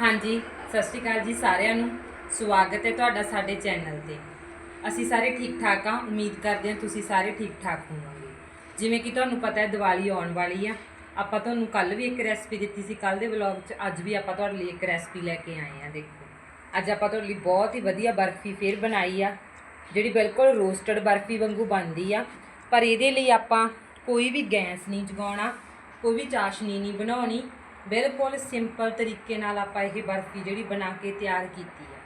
ਹਾਂਜੀ, ਸਤਿ ਸ਼੍ਰੀ ਅਕਾਲ ਜੀ ਸਾਰਿਆਂ ਨੂੰ। ਸਵਾਗਤ ਹੈ ਤੁਹਾਡਾ ਸਾਡੇ ਚੈਨਲ ਤੇ। ਅਸੀਂ ਸਾਰੇ ਠੀਕ ਠਾਕ ਹਾਂ। ਉਮੀਦ ਕਰਦੇ ਹਾਂ ਤੁਸੀਂ ਸਾਰੇ ਠੀਕ ਠਾਕ ਹੋਵੋਗੇ। ਜਿਵੇਂ ਕਿ ਤੁਹਾਨੂੰ ਪਤਾ ਹੈ, ਦੀਵਾਲੀ ਆਉਣ ਵਾਲੀ ਆ। ਆਪਾਂ ਤੁਹਾਨੂੰ ਕੱਲ ਵੀ ਇੱਕ ਰੈਸਪੀ ਦਿੱਤੀ ਸੀ। ਕੱਲ ਦੇ ਵਲੌਗ 'ਚ ਅੱਜ ਵੀ ਆਪਾਂ ਤੁਹਾਡੇ ਲਈ ਇੱਕ ਰੈਸਪੀ ਲੈ ਕੇ ਆਏ ਆ ਦੇਖੋ। ਅੱਜ ਆਪਾਂ ਤੁਹਾਡੇ ਲਈ ਬਹੁਤ ਹੀ ਵਧੀਆ ਬਰਫੀ ਫੇਰ ਬਣਾਈ ਆ, ਜਿਹੜੀ ਬਿਲਕੁਲ ਰੋਸਟਡ ਬਰਫੀ ਵਾਂਗੂ ਬਣਦੀ ਆ। ਪਰ ਇਹਦੇ ਲਈ ਆਪਾਂ ਕੋਈ ਵੀ ਗੈਸ ਨਹੀਂ ਜਗਾਉਣਾ ਕੋਈ ਵੀ ਚਾਸ਼ਨੀ ਨਹੀਂ ਬਣਾਉਣੀ। ਬਿਲਕੁਲ ਸਿੰਪਲ ਤਰੀਕੇ ਨਾਲ ਆਪਾਂ ਇਹ ਬਰਫੀ ਜਿਹੜੀ ਬਣਾ ਕੇ ਤਿਆਰ ਕੀਤੀ ਆ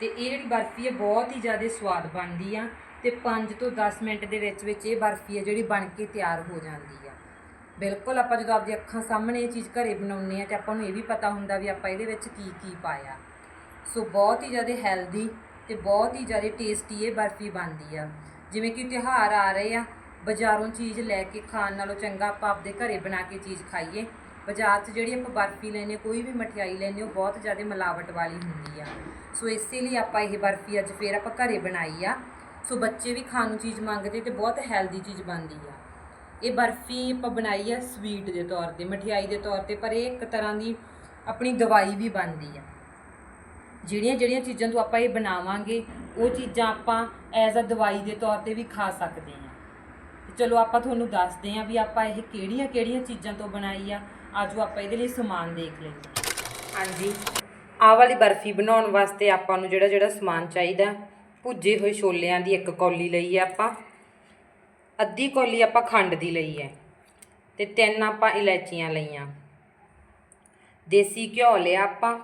ਤੇ ਇਹ ਜਿਹੜੀ ਬਰਫੀ ਹੈ ਬਹੁਤ ਹੀ ਜ਼ਿਆਦਾ ਸਵਾਦ ਬਣਦੀ ਆ ਤੇ 5 ਤੋਂ 10 ਮਿੰਟ ਦੇ ਵਿੱਚ ਵਿੱਚ ਇਹ ਬਰਫੀ ਹੈ ਜਿਹੜੀ ਬਣ ਕੇ ਤਿਆਰ ਹੋ ਜਾਂਦੀ ਆ। ਬਿਲਕੁਲ ਆਪਾਂ ਜਦੋਂ ਆਪਦੀ ਅੱਖਾਂ ਸਾਹਮਣੇ ਇਹ ਚੀਜ਼ ਘਰੇ ਬਣਾਉਂਦੇ ਆ ਤੇ ਆਪਾਂ ਨੂੰ ਇਹ ਵੀ ਪਤਾ ਹੁੰਦਾ ਵੀ ਆਪਾਂ ਇਹਦੇ ਵਿੱਚ ਕੀ ਕੀ ਪਾਇਆ। ਸੋ ਬਹੁਤ ਹੀ ਜ਼ਿਆਦਾ ਹੈਲਦੀ ਤੇ ਬਹੁਤ ਹੀ ਜ਼ਿਆਦਾ ਟੇਸਟੀ ਇਹ ਬਰਫੀ ਬਣਦੀ ਆ। ਜਿਵੇਂ ਕਿ ਤਿਉਹਾਰ ਆ ਰਹੇ ਆ, ਬਾਜ਼ਾਰੋਂ ਚੀਜ਼ ਲੈ ਕੇ ਖਾਣ ਨਾਲੋਂ ਚੰਗਾ ਆਪਾਂ ਆਪਦੇ ਘਰੇ ਬਣਾ ਕੇ ਚੀਜ਼ ਖਾਈਏ। ਬਾਜ਼ਾਰ 'ਚ ਜਿਹੜੀ ਆਪਾਂ ਬਰਫੀ ਲੈਨੇ ਕੋਈ ਵੀ ਮਠਿਆਈ ਲੈਨੇ ਉਹ ਬਹੁਤ ਜ਼ਿਆਦਾ ਮਿਲਾਵਟ ਵਾਲੀ ਹੁੰਦੀ ਆ। ਸੋ ਇਸੇ ਲਈ ਆਪਾਂ ਇਹ ਬਰਫੀ ਅੱਜ ਫੇਰ ਆਪਾਂ ਘਰੇ ਬਣਾਈ ਆ। ਸੋ ਬੱਚੇ ਵੀ ਖਾਣ ਨੂੰ ਚੀਜ਼ ਮੰਗਦੇ ਤੇ ਬਹੁਤ ਹੈਲਦੀ ਚੀਜ਼ ਬਣਦੀ ਆ। ਇਹ ਬਰਫੀ ਆਪਾਂ ਬਣਾਈ ਆ ਸਵੀਟ ਦੇ ਤੌਰ ਤੇ, ਮਠਿਆਈ ਦੇ ਤੌਰ ਤੇ, ਪਰ ਇਹ ਇੱਕ ਤਰ੍ਹਾਂ ਦੀ ਆਪਣੀ ਦਵਾਈ ਵੀ ਬਣਦੀ ਆ। ਜਿਹੜੀਆਂ ਜਿਹੜੀਆਂ ਚੀਜ਼ਾਂ ਤੋਂ ਆਪਾਂ ਇਹ ਬਣਾਵਾਂਗੇ, ਉਹ ਚੀਜ਼ਾਂ ਆਪਾਂ ਐਜ਼ ਅ ਦਵਾਈ ਦੇ ਤੌਰ ਤੇ ਵੀ ਖਾ ਸਕਦੇ ਹਾਂ ਚਲੋ ਆਪਾਂ ਤੁਹਾਨੂੰ ਦੱਸਦੇ ਹਾਂ ਵੀ ਆਪਾਂ ਇਹ ਕਿਹੜੀਆਂ ਕਿਹੜੀਆਂ ਚੀਜ਼ਾਂ ਤੋਂ ਬਣਾਈ ਆ ਆਜੋ ਆਪਾਂ ਇਹਦੇ ਲਈ ਸਮਾਨ ਦੇਖ ਲੈਂਦੇ ਹਾਂਜੀ। ਆਹ ਵਾਲੀ ਬਰਫੀ ਬਣਾਉਣ ਵਾਸਤੇ ਆਪਾਂ ਨੂੰ ਜਿਹੜਾ ਜਿਹੜਾ ਸਮਾਨ ਚਾਹੀਦਾ, ਭੁੱਜੇ ਹੋਏ ਛੋਲਿਆਂ ਦੀ ਇੱਕ ਕੌਲੀ ਲਈ ਹੈ ਆਪਾਂ। ਅੱਧੀ ਕੌਲੀ ਆਪਾਂ ਖੰਡ ਦੀ ਲਈ ਹੈ ਤੇ ਤਿੰਨ ਆਪਾਂ ਇਲਾਚੀਆਂ ਲਈਆਂ। ਦੇਸੀ ਘਿਓ ਲਿਆ ਆਪਾਂ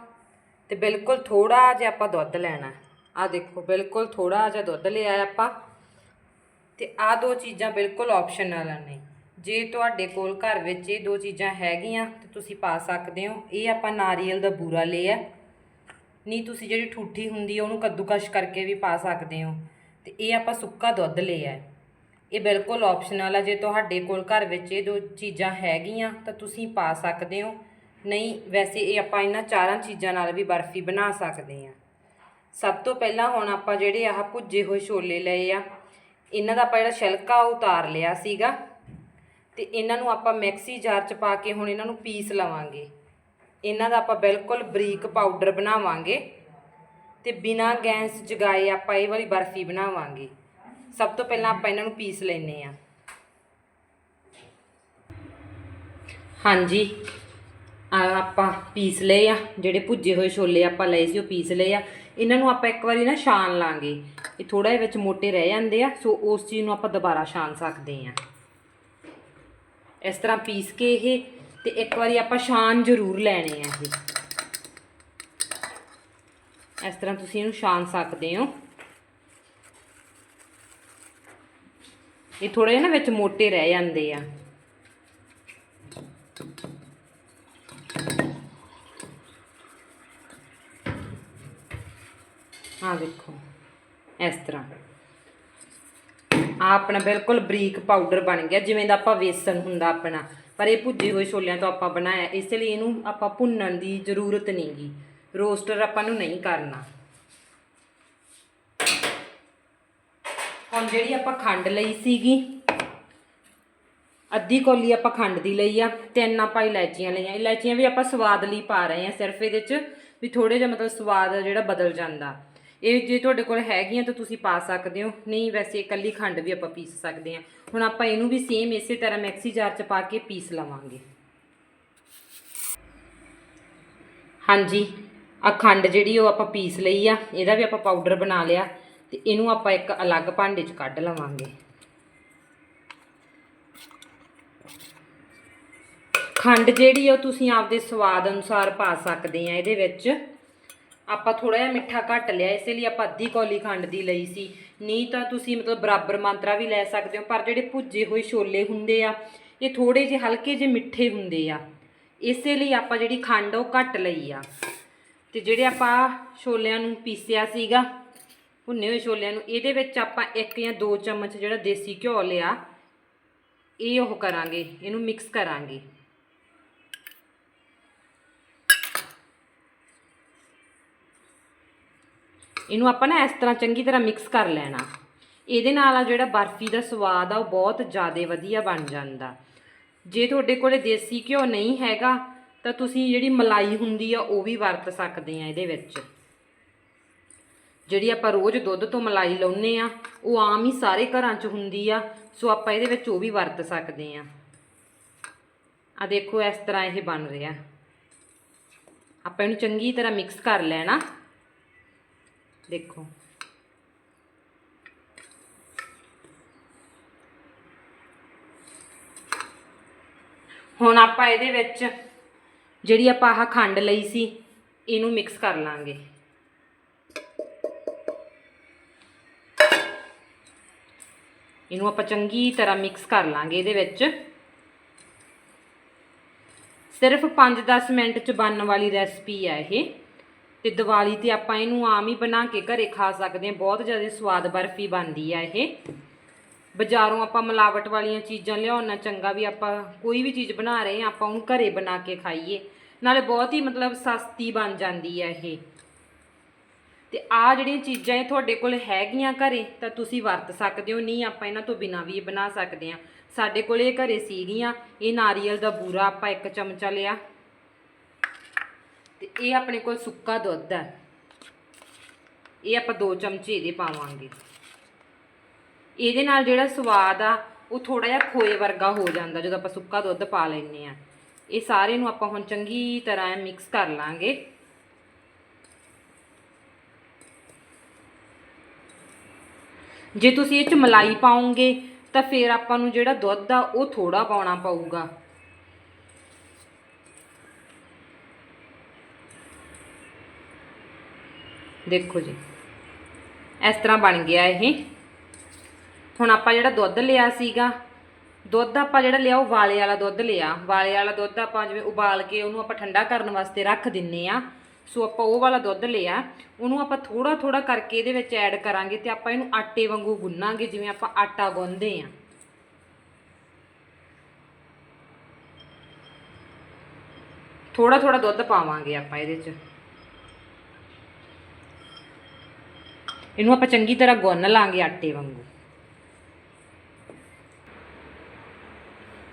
ਤੇ ਬਿਲਕੁਲ ਥੋੜਾ ਜਿਹਾ ਆਪਾਂ ਦੁੱਧ ਲੈਣਾ। ਆ ਦੇਖੋ, ਬਿਲਕੁਲ ਥੋੜਾ ਜਿਹਾ ਦੁੱਧ ਲਿਆ ਆਪਾਂ ਤੇ ਆ ਦੋ ਚੀਜ਼ਾਂ ਬਿਲਕੁਲ ਆਪਸ਼ਨਲ ਨੇ ਜੇ ਤੁਹਾਡੇ ਕੋਲ ਘਰ ਵਿੱਚ ਇਹ ਦੋ ਚੀਜ਼ਾਂ ਹੈਗੀਆਂ, ਤੇ ਤੁਸੀਂ ਪਾ ਸਕਦੇ ਹੋ। ਇਹ ਆਪਾਂ ਨਾਰੀਅਲ ਦਾ ਬੂਰਾ ਲਿਆ ਨਹੀਂ, ਤੁਸੀਂ ਜਿਹੜੀ ਠੂਠੀ ਹੁੰਦੀ ਹੈ ਉਹਨੂੰ ਕੱਦੂਕਸ਼ ਕਰਕੇ ਵੀ ਪਾ ਸਕਦੇ ਹੋ। ਤੇ ਇਹ ਆਪਾਂ ਸੁੱਕਾ ਦੁੱਧ ਲਿਆ ਇਹ ਬਿਲਕੁਲ ਆਪਸ਼ਨਲ ਆ। ਜੇ ਤੁਹਾਡੇ ਕੋਲ ਘਰ ਵਿੱਚ ਇਹ ਦੋ ਚੀਜ਼ਾਂ ਹੈਗੀਆਂ, ਤਾਂ ਤੁਸੀਂ ਪਾ ਸਕਦੇ ਹੋ। ਨਹੀਂ, ਵੈਸੇ ਇਹ ਆਪਾਂ ਇਹਨਾਂ ਚਾਰਾਂ ਚੀਜ਼ਾਂ ਨਾਲ ਵੀ ਬਰਫੀ ਬਣਾ ਸਕਦੇ ਹਾਂ। ਸਭ ਤੋਂ ਪਹਿਲਾਂ ਹੁਣ ਆਪਾਂ ਜਿਹੜੇ ਆਹ ਭੁੱਜੇ ਹੋਏ ਛੋਲੇ ਲਏ ਆ, ਇਹਨਾਂ ਦਾ ਆਪਾਂ ਜਿਹੜਾ ਛਿਲਕਾ ਉਹ ਉਤਾਰ ਲਿਆ ਸੀਗਾ। ਤੇ ਇਹਨਾਂ ਨੂੰ ਆਪਾਂ ਮਿਕਸੀ ਜਾਰ ਚ ਪਾ ਕੇ ਹੁਣ ਇਹਨਾਂ ਨੂੰ ਪੀਸ ਲਵਾਂਗੇ। ਇਹਨਾਂ ਦਾ ਆਪਾਂ ਬਿਲਕੁਲ ਬਰੀਕ ਪਾਊਡਰ ਬਣਾਵਾਂਗੇ ਤੇ ਬਿਨਾ ਗੈਸ ਜਗਾਏ ਆਪਾਂ ਇਹ ਵਾਲੀ ਬਰਫੀ ਬਣਾਵਾਂਗੇ। ਸਭ ਤੋਂ ਪਹਿਲਾਂ ਆਪਾਂ ਇਹਨਾਂ ਨੂੰ ਪੀਸ ਲੈਨੇ ਆ ਹਾਂਜੀ ਆਪਾਂ ਪੀਸ ਲਏ ਆ, ਜਿਹੜੇ ਭੁੱਜੇ ਹੋਏ ਛੋਲੇ ਆਪਾਂ ਲਏ ਸੀ ਉਹ ਪੀਸ ਲਏ ਆ। ਇਹਨਾਂ ਨੂੰ ਆਪਾਂ ਇੱਕ ਵਾਰੀ ਨਾ ਛਾਣ ਲਾਂਗੇ। ਇਹ ਥੋੜਾ ਜਿਹਾ ਵਿੱਚ ਮੋਟੇ ਰਹਿ ਜਾਂਦੇ ਆ, ਸੋ ਉਸ ਚੀਜ਼ ਨੂੰ ਆਪਾਂ ਦੁਬਾਰਾ ਛਾਣ ਸਕਦੇ ਆ ਇਸ ਤਰ੍ਹਾਂ ਪੀਸ ਕੇ ਇਹ ਤੇ ਇੱਕ ਵਾਰੀ ਆਪਾਂ ਛਾਣ ਜ਼ਰੂਰ ਲੈਣੇ ਆ ਇਹ। ਇਸ ਤਰ੍ਹਾਂ ਤੁਸੀਂ ਇਹਨੂੰ ਛਾਣ ਸਕਦੇ ਹੋ। ਇਹ ਥੋੜੇ ਜਿਹਾ ਨਾ ਵਿੱਚ ਮੋਟੇ ਰਹਿ ਜਾਂਦੇ ਆ। ਆ ਦੇਖੋ, ਇਸ ਤਰ੍ਹਾਂ। ਆ ਆਪਣਾ ਬਿਲਕੁਲ ਬਰੀਕ ਪਾਊਡਰ ਬਣ ਗਿਆ, ਜਿਵੇਂ ਦਾ ਆਪਾਂ ਵੇਸਣ ਹੁੰਦਾ ਆਪਣਾ। ਪਰ ਇਹ ਭੁੱਜੇ ਹੋਏ ਛੋਲਿਆਂ ਤੋਂ ਆਪਾਂ ਬਣਾਇਆ, ਇਸ ਲਈ ਇਹਨੂੰ ਆਪਾਂ ਭੁੰਨਣ ਦੀ ਜ਼ਰੂਰਤ ਨਹੀਂਗੀ। ਰੋਸਟਰ ਆਪਾਂ ਨੂੰ ਨਹੀਂ ਕਰਨਾ। ਹੁਣ ਜਿਹੜੀ ਆਪਾਂ ਖੰਡ ਲਈ ਸੀਗੀ, ਅੱਧੀ ਕੌਲੀ ਆਪਾਂ ਖੰਡ ਦੀ ਲਈ ਆ, ਤਿੰਨ ਆਪਾਂ ਇਲਾਇਚੀਆਂ ਲਈਆਂ। ਇਲਾਇਚੀਆਂ ਵੀ ਆਪਾਂ ਸਵਾਦ ਲਈ ਪਾ ਰਹੇ ਆ ਸਿਰਫ ਇਹਦੇ 'ਚ ਵੀ ਥੋੜੇ ਜਿਹਾ ਮਤਲਬ ਸਵਾਦ ਜਿਹੜਾ ਬਦਲ ਜਾਂਦਾ। ਇਹ ਜੇ ਤੁਹਾਡੇ ਕੋਲ ਹੈਗੀਆਂ ਤਾਂ ਤੁਸੀਂ ਪਾ ਸਕਦੇ ਹੋ, ਨਹੀਂ ਵੈਸੇ ਇਕੱਲੀ ਖੰਡ ਵੀ ਆਪਾਂ ਪੀਸ ਸਕਦੇ ਹਾਂ। ਹੁਣ ਆਪਾਂ ਇਹਨੂੰ ਵੀ ਸੇਮ ਇਸੇ ਤਰ੍ਹਾਂ ਮਿਕਸੀ ਜਾਰ 'ਚ ਪਾ ਕੇ ਪੀਸ ਲਵਾਂਗੇ। ਹਾਂਜੀ ਆ ਜਿਹੜੀ ਉਹ ਆਪਾਂ ਪੀਸ ਲਈ ਆ, ਇਹਦਾ ਵੀ ਆਪਾਂ ਪਾਊਡਰ ਬਣਾ ਲਿਆ ਤੇ ਇਹਨੂੰ ਆਪਾਂ ਇੱਕ ਅਲੱਗ ਭਾਂਡੇ 'ਚ ਕੱਢ ਲਵਾਂਗੇ। ਖੰਡ ਜਿਹੜੀ ਆ ਉਹ ਤੁਸੀਂ ਆਪਦੇ ਸਵਾਦ ਅਨੁਸਾਰ ਪਾ ਸਕਦੇ ਆ ਇਹਦੇ ਵਿੱਚ। ਆਪਾਂ ਥੋੜਾ ਜਿਹਾ ਮਿੱਠਾ ਘੱਟ ਲਿਆ, ਇਸੇ ਲਈ ਆਪਾਂ ਅੱਧੀ ਕੌਲੀ ਖੰਡ ਦੀ ਲਈ ਸੀ। ਨਹੀਂ ਤਾਂ ਤੁਸੀਂ ਮਤਲਬ ਬਰਾਬਰ ਮਾਤਰਾ ਵੀ ਲੈ ਸਕਦੇ ਹੋ, ਪਰ ਜਿਹੜੇ ਭੁੱਜੇ ਹੋਏ ਛੋਲੇ ਹੁੰਦੇ ਆ, ਇਹ ਥੋੜੇ ਜਿਹੇ ਹਲਕੇ ਜਿਹੇ ਮਿੱਠੇ ਹੁੰਦੇ ਆ। ਇਸੇ ਲਈ ਆਪਾਂ ਜਿਹੜੀ ਖੰਡ ਉਹ ਘੱਟ ਲਈ ਆ। ਤੇ ਜਿਹੜੇ ਆਪਾਂ ਛੋਲਿਆਂ ਨੂੰ ਪੀਸਿਆ ਸੀਗਾ, ਭੁੰਨੇ ਹੋਏ ਛੋਲਿਆਂ ਨੂੰ, ਇਹਦੇ ਵਿੱਚ ਆਪਾਂ ਇੱਕ ਜਾਂ ਦੋ ਚਮਚ ਜਿਹੜਾ ਦੇਸੀ ਘਿਓ ਲਿਆ, ਇਹ ਉਹ ਕਰਾਂਗੇ, ਇਹਨੂੰ ਮਿਕਸ ਕਰਾਂਗੇ। ਇਹਨੂੰ ਆਪਾਂ ਨਾ ਇਸ ਤਰ੍ਹਾਂ ਚੰਗੀ ਤਰ੍ਹਾਂ ਮਿਕਸ ਕਰ ਲੈਣਾ। ਇਹਦੇ ਨਾਲ ਆ ਜਿਹੜਾ ਬਰਫੀ ਦਾ ਸਵਾਦ ਆ, ਉਹ ਬਹੁਤ ਜ਼ਿਆਦਾ ਵਧੀਆ ਬਣ ਜਾਂਦਾ। ਜੇ ਤੁਹਾਡੇ ਕੋਲੇ ਦੇਸੀ ਘਿਓ ਨਹੀਂ ਹੈਗਾ, ਤਾਂ ਤੁਸੀਂ ਜਿਹੜੀ ਮਲਾਈ ਹੁੰਦੀ ਆ, ਉਹ ਵੀ ਵਰਤ ਸਕਦੇ ਆ ਇਹਦੇ ਵਿੱਚ। ਜਿਹੜੀ ਆਪਾਂ ਰੋਜ਼ ਦੁੱਧ ਤੋਂ ਮਲਾਈ ਲਾਉਨੇ ਆ, ਉਹ ਆਮ ਹੀ ਸਾਰੇ ਘਰਾਂ 'ਚ ਹੁੰਦੀ ਆ, ਸੋ ਆਪਾਂ ਇਹਦੇ ਵਿੱਚ ਉਹ ਵੀ ਵਰਤ ਸਕਦੇ ਆ। ਆ ਦੇਖੋ ਇਸ ਤਰ੍ਹਾਂ ਇਹ ਬਣ ਰਿਹਾ। ਆਪਾਂ ਇਹਨੂੰ ਚੰਗੀ ਤਰ੍ਹਾਂ ਮਿਕਸ ਕਰ ਲੈਣਾ। ਦੇਖੋ। ਹੁਣ ਆਪਾਂ ਇਹਦੇ ਵਿੱਚ ਜਿਹੜੀ ਆਪਾਂ ਆਹ ਖੰਡ ਲਈ ਸੀ, ਇਹਨੂੰ ਮਿਕਸ ਕਰ ਲਾਂਗੇ। ਇਹਨੂੰ ਆਪਾਂ ਚੰਗੀ ਤਰ੍ਹਾਂ ਮਿਕਸ ਕਰ ਲਾਂਗੇ ਇਹਦੇ ਵਿੱਚ। ਸਿਰਫ 5-10 ਮਿੰਟ ਚ ਬਣਨ ਵਾਲੀ ਰੈਸਪੀ ਹੈ ਇਹ। ਤੇ ਦੀਵਾਲੀ ਤੇ ਆਪਾਂ ਇਹਨੂੰ ਆਮ ਹੀ ਬਣਾ ਕੇ ਘਰੇ ਖਾ ਸਕਦੇ ਹਾਂ। ਬਹੁਤ ਜ਼ਿਆਦਾ ਸਵਾਦ ਬਰਫੀ ਬਣਦੀ ਆ ਇਹ। ਬਾਜ਼ਾਰੋਂ ਆਪਾਂ ਮਿਲਾਵਟ ਵਾਲੀਆਂ ਚੀਜ਼ਾਂ ਲਿਆਉਣਾ, ਚੰਗਾ ਵੀ ਆਪਾਂ ਕੋਈ ਵੀ ਚੀਜ਼ ਬਣਾ ਰਹੇ ਹਾਂ, ਆਪਾਂ ਉਹਨੂੰ ਘਰੇ ਬਣਾ ਕੇ ਖਾਈਏ। ਨਾਲੇ ਬਹੁਤ ਹੀ ਮਤਲਬ ਸਸਤੀ ਬਣ ਜਾਂਦੀ ਹੈ ਇਹ। ਤੇ ਆ ਜਿਹੜੀਆਂ ਚੀਜ਼ਾਂ ਇਹ ਤੁਹਾਡੇ ਕੋਲ ਹੈਗੀਆਂ ਘਰੇ, ਤਾਂ ਤੁਸੀਂ ਵਰਤ ਸਕਦੇ ਹੋ। ਨਹੀਂ, ਆਪਾਂ ਇਹਨਾਂ ਤੋਂ ਬਿਨਾਂ ਵੀ ਬਣਾ ਸਕਦੇ ਹਾਂ। ਸਾਡੇ ਕੋਲ ਇਹ ਘਰੇ ਸੀਗੀਆਂ। ਇਹ ਨਾਰੀਅਲ ਦਾ ਬੂਰਾ ਆਪਾਂ ਇੱਕ ਚਮਚਾ ਲਿਆ। ਤੇ ਇਹ ਆਪਣੇ ਕੋਲ ਸੁੱਕਾ ਦੁੱਧ ਹੈ। ਇਹ ਆਪਾਂ ਦੋ ਚਮਚੇ ਇਹਦੇ ਪਾਵਾਂਗੇ। ਇਹਦੇ ਨਾਲ ਜਿਹੜਾ ਸਵਾਦ ਆ, ਉਹ ਥੋੜਾ ਜਿਹਾ ਖੋਏ ਵਰਗਾ ਹੋ ਜਾਂਦਾ ਜਦੋਂ ਆਪਾਂ ਸੁੱਕਾ ਦੁੱਧ ਪਾ ਲੈਂਦੇ ਆ ਇਹ ਸਾਰੇ ਨੂੰ ਆਪਾਂ ਹੁਣ ਚੰਗੀ ਤਰ੍ਹਾਂ ਮਿਕਸ ਕਰ ਲਾਂਗੇ। ਜੇ ਤੁਸੀਂ ਇਹ ਚ ਮਲਾਈ ਪਾਉਂਗੇ ਤਾਂ ਫਿਰ ਆਪਾਂ ਨੂੰ ਜਿਹੜਾ ਦੁੱਧ ਆ, ਉਹ ਥੋੜਾ ਪਾਉਣਾ ਪਊਗਾ। ਦੇਖੋ ਜੀ। ਇਸ ਤਰ੍ਹਾਂ ਬਣ ਗਿਆ ਇਹ। ਹੁਣ ਆਪਾਂ ਜਿਹੜਾ ਦੁੱਧ ਲਿਆ ਸੀਗਾ, ਦੁੱਧ ਆਪਾਂ ਜਿਹੜਾ ਲਿਆ ਉਹ ਵਾਲੇ ਵਾਲਾ ਦੁੱਧ ਲਿਆ। ਵਾਲੇ ਵਾਲਾ ਦੁੱਧ ਆਪਾਂ ਜਿਵੇਂ ਉਬਾਲ ਕੇ ਉਹਨੂੰ ਆਪਾਂ ਠੰਡਾ ਕਰਨ ਵਾਸਤੇ ਰੱਖ ਦਿੰਨੇ ਆ। ਸੋ ਆਪਾਂ ਉਹ ਵਾਲਾ ਦੁੱਧ ਲਿਆ। ਉਹਨੂੰ ਆਪਾਂ ਥੋੜਾ ਥੋੜਾ ਕਰਕੇ ਇਹਦੇ ਵਿੱਚ ਐਡ ਕਰਾਂਗੇ ਤੇ ਆਪਾਂ ਇਹਨੂੰ ਆਟੇ ਵਾਂਗੂ ਗੁੰਨਾਂਗੇ, ਜਿਵੇਂ ਆਪਾਂ ਆਟਾ ਗੁੰਨਦੇ ਆ। ਥੋੜਾ ਥੋੜਾ ਦੁੱਧ ਪਾਵਾਂਗੇ ਆਪਾਂ ਇਹਦੇ 'ਚ। ਇਹਨੂੰ ਆਪਾਂ ਚੰਗੀ ਤਰ੍ਹਾਂ ਗੁੰਨ ਲਾਂਗੇ ਆਟੇ ਵਾਂਗੂ।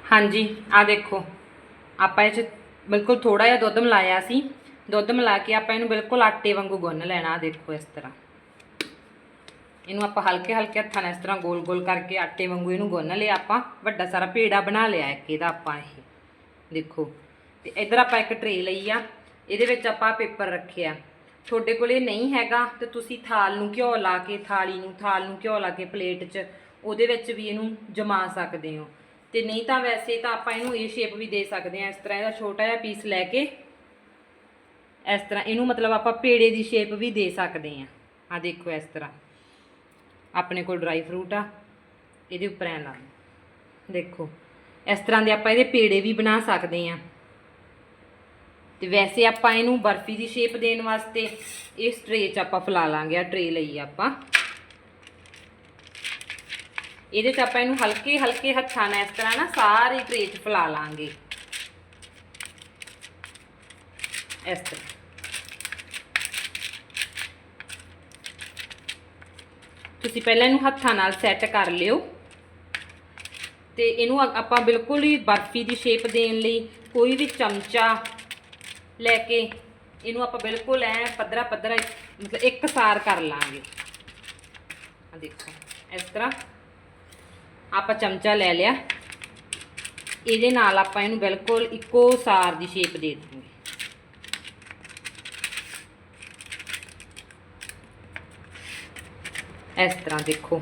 ਹਾਂਜੀ ਆ ਦੇਖੋ। ਆਪਾਂ ਇਹ 'ਚ ਬਿਲਕੁਲ ਥੋੜਾ ਜਿਹਾ ਦੁੱਧ ਮਿਲਾਇਆ ਸੀ। ਦੁੱਧ ਮਿਲਾ ਕੇ ਆਪਾਂ ਇਹਨੂੰ ਬਿਲਕੁਲ ਆਟੇ ਵਾਂਗੂ ਗੁੰਨ ਲੈਣਾ ਆ ਦੇਖੋ ਇਸ ਤਰ੍ਹਾਂ। ਇਹਨੂੰ ਆਪਾਂ ਹਲਕੇ ਹਲਕੇ ਹੱਥਾਂ ਨਾਲ ਇਸ ਤਰ੍ਹਾਂ ਗੋਲ ਗੋਲ ਕਰਕੇ ਆਟੇ ਵਾਂਗੂ ਇਹਨੂੰ ਗੁੰਨ ਲਿਆ ਆਪਾਂ। ਵੱਡਾ ਸਾਰਾ ਪੇੜਾ ਬਣਾ ਲਿਆ ਇੱਕ ਇਹਦਾ ਆਪਾਂ ਇਹ। ਦੇਖੋ, ਤੇ ਇਧਰ ਆਪਾਂ ਇੱਕ ਟਰੇ ਲਈ ਆ। ਇਹਦੇ ਵਿੱਚ ਆਪਾਂ ਪੇਪਰ ਰੱਖਿਆ। ਤੁਹਾਡੇ ਕੋਲ ਇਹ ਨਹੀਂ ਹੈਗਾ ਤੇ ਤੁਸੀਂ ਥਾਲ ਨੂੰ ਘਿਓ ਲਾ ਕੇ, ਥਾਲੀ ਨੂੰ, ਥਾਲ ਨੂੰ ਘਿਓ ਲਾ ਕੇ ਪਲੇਟ 'ਚ, ਉਹਦੇ ਵਿੱਚ ਵੀ ਇਹਨੂੰ ਜਮਾ ਸਕਦੇ ਹੋ। ਤੇ ਨਹੀਂ ਤਾਂ ਵੈਸੇ ਤਾਂ ਆਪਾਂ ਇਹਨੂੰ ਇਹ ਸ਼ੇਪ ਵੀ ਦੇ ਸਕਦੇ ਹਾਂ, ਇਸ ਤਰ੍ਹਾਂ ਇਹਦਾ ਛੋਟਾ ਜਿਹਾ ਪੀਸ ਲੈ ਕੇ, ਇਸ ਤਰ੍ਹਾਂ ਇਹਨੂੰ ਮਤਲਬ ਆਪਾਂ ਪੇੜੇ ਦੀ ਸ਼ੇਪ ਵੀ ਦੇ ਸਕਦੇ ਹਾਂ। ਆ ਦੇਖੋ ਇਸ ਤਰ੍ਹਾਂ। ਆਪਣੇ ਕੋਲ ਡਰਾਈ ਫਰੂਟ ਆ, ਇਹਦੇ ਉੱਪਰ ਐ ਲਾ ਲਓ। ਦੇਖੋ, ਇਸ ਤਰ੍ਹਾਂ ਦੇ ਆਪਾਂ ਇਹਦੇ ਪੇੜੇ ਵੀ ਬਣਾ ਸਕਦੇ ਹਾਂ। ਤੇ ਵੈਸੇ ਆਪਾਂ ਇਹਨੂੰ ਬਰਫੀ ਦੀ ਸ਼ੇਪ ਦੇਣ ਵਾਸਤੇ ਇਸ ਟਰੇ 'ਚ ਆਪਾਂ ਫਲਾ ਲਾਂਗੇ ਆ ਟਰੇ ਲਈ ਆਪਾਂ। ਇਹਦੇ 'ਚ ਆਪਾਂ ਇਹਨੂੰ ਹਲਕੇ ਹਲਕੇ ਹੱਥਾਂ ਨਾਲ ਇਸ ਤਰ੍ਹਾਂ ਨਾ ਸਾਰੀ ਟਰੇ 'ਚ ਫਲਾ ਲਾਂਗੇ। ਇਸ ਤਰ੍ਹਾਂ। ਤੁਸੀਂ ਪਹਿਲਾਂ ਇਹਨੂੰ ਹੱਥਾਂ ਨਾਲ ਸੈੱਟ ਕਰ ਲਿਓ। ਤੇ ਇਹਨੂੰ ਆਪਾਂ ਬਿਲਕੁਲ ਹੀ ਬਰਫੀ ਦੀ ਸ਼ੇਪ ਦੇਣ ਲਈ ਕੋਈ ਵੀ ਚਮਚਾ ਲੈ ਕੇ ਇਹਨੂੰ ਆਪਾਂ ਬਿਲਕੁਲ ਐ ਪੱਧਰਾ ਪੱਧਰਾ ਮਤਲਬ ਇੱਕ ਸਾਰ ਕਰ ਲਾਂਗੇ। ਆ ਦੇਖੋ, ਇਸ ਤਰ੍ਹਾਂ ਆਪਾਂ ਚਮਚਾ ਲੈ ਲਿਆ। ਇਹਦੇ ਨਾਲ ਆਪਾਂ ਇਹਨੂੰ ਬਿਲਕੁਲ ਇੱਕੋ ਸਾਰ ਦੀ ਸ਼ੇਪ ਦੇ ਦਾਂਗੇ ਇਸ ਤਰ੍ਹਾਂ ਦੇਖੋ।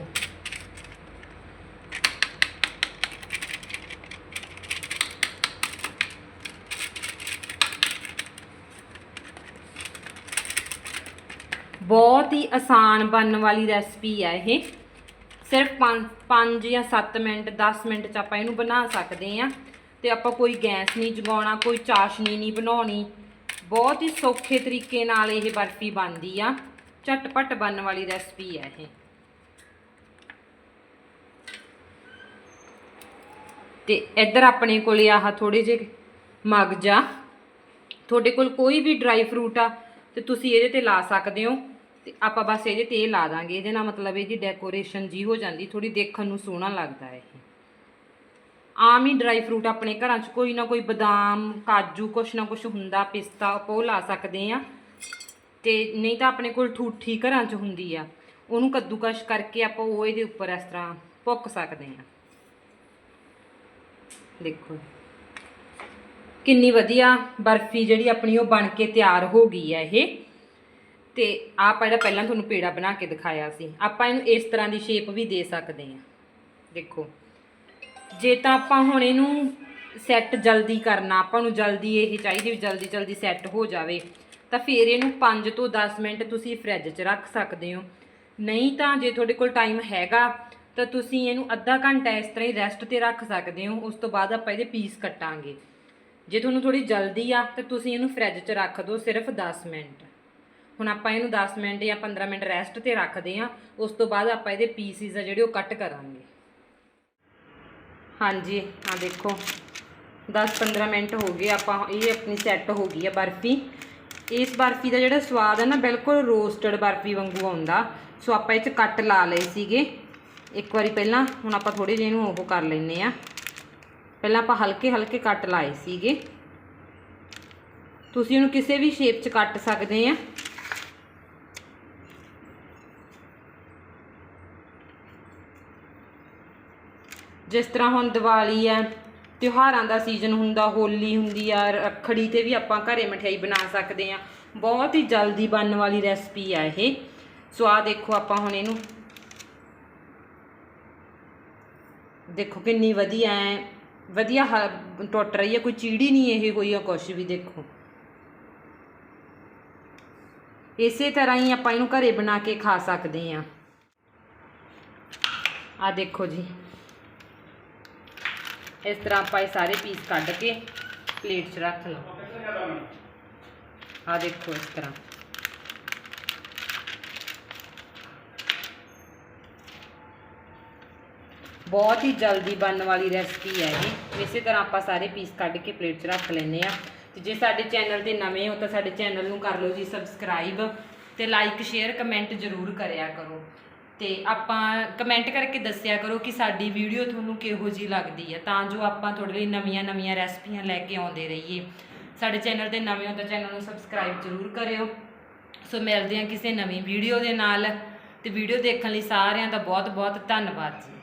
ਬਹੁਤ ਹੀ ਆਸਾਨ ਬਣਨ ਵਾਲੀ ਰੈਸਪੀ ਹੈ ਇਹ। ਸਿਰਫ 5 ਜਾਂ 7 ਮਿੰਟ 10 ਮਿੰਟ ਚ ਆਪਾਂ ਇਹਨੂੰ ਬਣਾ ਸਕਦੇ ਆ ਤੇ ਆਪਾਂ ਕੋਈ ਗੈਸ ਨਹੀਂ ਜਗਾਉਣਾ, ਕੋਈ ਚਾਸ਼ਨੀ ਨਹੀਂ ਬਣਾਉਣੀ। ਬਹੁਤ ਹੀ ਸੌਖੇ ਤਰੀਕੇ ਨਾਲ ਇਹ ਬਰਫੀ ਬਣਦੀ ਆ। ਝਟਪਟ ਬਣਨ ਵਾਲੀ ਰੈਸਪੀ ਹੈ ਇਹ। ਤੇ ਇੱਧਰ ਆਪਣੇ ਕੋਲੇ ਆਹ ਥੋੜੇ ਜਿਹੇ ਮਗਜ ਆ ਤੁਹਾਡੇ ਕੋਲ ਕੋਈ ਵੀ ਡਰਾਈ ਫਰੂਟ ਆ, ਤੇ ਤੁਸੀਂ ਇਹਦੇ ਤੇ ਲਾ ਸਕਦੇ ਹੋ। ਤੇ ਆਪਾਂ ਬਸ ਇਹਦੇ ਤੇ ਇਹ ਲਾ ਦਾਂਗੇ, ਇਹਦੇ ਨਾਲ ਮਤਲਬ ਇਹਦੀ ਡੈਕੋਰੇਸ਼ਨ ਜੀ ਹੋ ਜਾਂਦੀ ਥੋੜੀ ਦੇਖਣ ਨੂੰ ਸੋਹਣਾ ਲੱਗਦਾ ਹੈ ਇਹ। ਆਮ ਹੀ ਡਰਾਈ ਫਰੂਟ ਆਪਣੇ ਘਰਾਂ 'ਚ ਕੋਈ ਨਾ ਕੋਈ ਬਦਾਮ, ਕਾਜੂ, ਕੁਛ ਨਾ ਕੁਛ ਹੁੰਦਾ, ਪਿਸਤਾ ਆਪਾਂ ਉਹ ਲਾ ਸਕਦੇ ਆ ਤੇ ਨਹੀਂ ਤਾਂ ਆਪਣੇ ਕੋਲ ਠੂਠੀ ਘਰਾਂ 'ਚ ਹੁੰਦੀ ਆ, ਉਹਨੂੰ ਕੱਦੂਕਸ਼ ਕਰਕੇ ਆਪਾਂ ਉਹ ਇਹਦੇ ਉੱਪਰ ਇਸ ਤਰ੍ਹਾਂ ਭੁੱਕ ਸਕਦੇ ਆ ਦੇਖੋ। ਕਿੰਨੀ ਵਧੀਆ ਬਰਫੀ ਜਿਹੜੀ ਆਪਣੀ ਉਹ ਬਣ ਕੇ ਤਿਆਰ ਹੋ ਗਈ ਆ ਇਹ। ਤੇ ਆਪ ਜਿਹੜਾ ਪਹਿਲਾਂ ਤੁਹਾਨੂੰ ਪੇੜਾ ਬਣਾ ਕੇ ਦਿਖਾਇਆ ਸੀ, ਆਪਾਂ ਇਹਨੂੰ ਇਸ ਤਰ੍ਹਾਂ ਦੀ ਸ਼ੇਪ ਵੀ ਦੇ ਸਕਦੇ ਹਾਂ। ਦੇਖੋ, ਜੇ ਤਾਂ ਆਪਾਂ ਹੁਣ ਇਹਨੂੰ ਸੈੱਟ ਜਲਦੀ ਕਰਨਾ, ਆਪਾਂ ਨੂੰ ਜਲਦੀ ਇਹ ਚਾਹੀਦੀ ਵੀ ਜਲਦੀ ਜਲਦੀ ਸੈੱਟ ਹੋ ਜਾਵੇ, ਤਾਂ ਫਿਰ ਇਹਨੂੰ 5 ਤੋਂ 10 ਮਿੰਟ ਤੁਸੀਂ ਫ੍ਰਿਜ 'ਚ ਰੱਖ ਸਕਦੇ ਹੋ। ਨਹੀਂ ਤਾਂ ਜੇ ਤੁਹਾਡੇ ਕੋਲ ਟਾਈਮ ਹੈਗਾ, ਤਾਂ ਤੁਸੀਂ ਇਹਨੂੰ ਅੱਧਾ ਘੰਟਾ ਇਸ ਤਰ੍ਹਾਂ ਹੀ ਰੈਸਟ ਤੇ ਰੱਖ ਸਕਦੇ ਹੋ, ਉਸ ਤੋਂ ਬਾਅਦ ਆਪਾਂ ਇਹਦੇ ਪੀਸ ਕੱਟਾਂਗੇ। ਜੇ ਤੁਹਾਨੂੰ ਥੋੜੀ ਜਲਦੀ ਆ, ਤਾਂ ਤੁਸੀਂ ਇਹਨੂੰ ਫ੍ਰਿਜ 'ਚ ਰੱਖ ਦਿਓ ਸਿਰਫ 10 ਮਿੰਟ। ਹੁਣ ਆਪਾਂ ਇਹਨੂੰ 10 ਮਿੰਟ ਜਾਂ 15 ਮਿੰਟ ਰੈਸਟ ਤੇ ਰੱਖਦੇ ਆ ਉਸ ਤੋਂ ਬਾਅਦ ਆਪਾਂ ਇਹਦੇ ਪੀਸਿਸ ਆ ਜਿਹੜੇ ਉਹ ਕੱਟ ਕਰਾਂਗੇ। ਹਾਂਜੀ ਆ ਦੇਖੋ 10-15 ਮਿੰਟ ਹੋ ਗਏ, ਆਪਾਂ ਇਹ ਆਪਣੀ ਸੈੱਟ ਹੋ ਗਈ ਆ ਬਰਫੀ। ਇਸ ਬਰਫੀ ਦਾ ਜਿਹੜਾ ਸਵਾਦ ਹੈ ਨਾ, ਬਿਲਕੁਲ ਰੋਸਟਡ ਬਰਫੀ ਵਾਂਗੂ ਆਉਂਦਾ। ਸੋ ਆਪਾਂ ਇਹ ਚ ਕੱਟ ਲਾ ਲਏ ਸੀਗੇ। ਇੱਕ ਵਾਰੀ ਪਹਿਲਾਂ, ਹੁਣ ਆਪਾਂ ਥੋੜੇ ਜਿਹੇ ਇਹਨੂੰ ਉਹ ਕਰ ਲੈਨੇ ਆ ਪਹਿਲਾਂ ਆਪਾਂ ਹਲਕੇ ਹਲਕੇ ਕੱਟ ਲਾਏ ਸੀਗੇ। ਤੁਸੀਂ ਇਹਨੂੰ ਕਿਸੇ ਵੀ ਸ਼ੇਪ 'ਚ ਕੱਟ ਸਕਦੇ ਆ ਜਿਸ ਤਰ੍ਹਾਂ ਹੁਣ ਦੀਵਾਲੀ ਹੈ, ਤਿਉਹਾਰਾਂ ਦਾ ਸੀਜ਼ਨ ਹੁੰਦਾ, ਹੋਲੀ ਹੁੰਦੀ ਆ ਰੱਖੜੀ ਤੇ ਵੀ ਆਪਾਂ ਘਰੇ ਮਠਿਆਈ ਬਣਾ ਸਕਦੇ ਆ ਬਹੁਤ ਹੀ ਜਲਦੀ ਬਣਨ ਵਾਲੀ ਰੈਸਪੀ ਆ ਇਹ। ਸੋ ਆ ਦੇਖੋ ਆਪਾਂ ਹੁਣ ਇਹਨੂੰ। ਦੇਖੋ ਕਿੰਨੀ ਵਧੀਆ ਹੈ ਵਧੀਆ ਹ- ਟੁੱਟ ਰਹੀ ਹੈ ਕੋਈ ਚੀੜੀ ਨਹੀਂ ਇਹ ਕੋਈ ਆ, ਕੁਛ ਵੀ ਦੇਖੋ। ਇਸੇ ਤਰ੍ਹਾਂ ਹੀ ਆਪਾਂ ਇਹਨੂੰ ਘਰੇ ਬਣਾ ਕੇ ਖਾ ਸਕਦੇ ਆ ਆ ਦੇਖੋ ਜੀ। ਇਸ ਤਰ੍ਹਾਂ ਆਪਾਂ ਇਹ ਸਾਰੇ ਪੀਸ ਕੱਢ ਕੇ ਪਲੇਟ 'ਚ ਰੱਖ ਲਓ ਆ ਦੇਖੋ ਇਸ ਤਰ੍ਹਾਂ। ਬਹੁਤ ਹੀ ਜਲਦੀ ਬਣਨ ਵਾਲੀ ਰੈਸਪੀ ਹੈ ਜੀ ਇਸੇ ਤਰ੍ਹਾਂ ਆਪਾਂ ਸਾਰੇ ਪੀਸ ਕੱਢ ਕੇ ਪਲੇਟ 'ਚ ਰੱਖ ਲੈਂਦੇ ਆ ਤੇ ਜੇ ਸਾਡੇ ਚੈਨਲ ਤੇ ਨਵੇਂ ਹੋ ਤਾਂ ਸਾਡੇ ਚੈਨਲ ਨੂੰ ਕਰ ਲਓ ਜੀ ਸਬਸਕ੍ਰਾਈਬ ਤੇ ਲਾਈਕ ਸ਼ੇਅਰ ਕਮੈਂਟ ਜ਼ਰੂਰ ਕਰਿਆ ਕਰੋ। ਤੇ ਆਪਾਂ ਕਮੈਂਟ ਕਰਕੇ ਦੱਸਿਆ ਕਰੋ ਕਿ ਸਾਡੀ ਵੀਡੀਓ ਤੁਹਾਨੂੰ ਕਿਹੋ ਜੀ ਲੱਗਦੀ ਹੈ, ਤਾਂ ਜੋ ਆਪਾਂ ਤੁਹਾਡੇ ਲਈ ਨਵੀਆਂ-ਨਵੀਆਂ ਰੈਸਪੀਆਂ ਲੈ ਕੇ ਆਉਂਦੇ ਰਹੀਏ। ਸਾਡੇ ਚੈਨਲ ਤੇ ਨਵੇਂ ਹੋ ਤਾਂ ਚੈਨਲ ਨੂੰ ਸਬਸਕ੍ਰਾਈਬ ਜ਼ਰੂਰ ਕਰਿਓ। ਸੋ ਮਿਲਦੇ ਹਾਂ ਕਿਸੇ ਨਵੀਂ ਵੀਡੀਓ ਦੇ ਨਾਲ। ਤੇ ਵੀਡੀਓ ਦੇਖਣ ਲਈ ਸਾਰਿਆਂ ਦਾ ਬਹੁਤ-ਬਹੁਤ ਧੰਨਵਾਦ ਜੀ।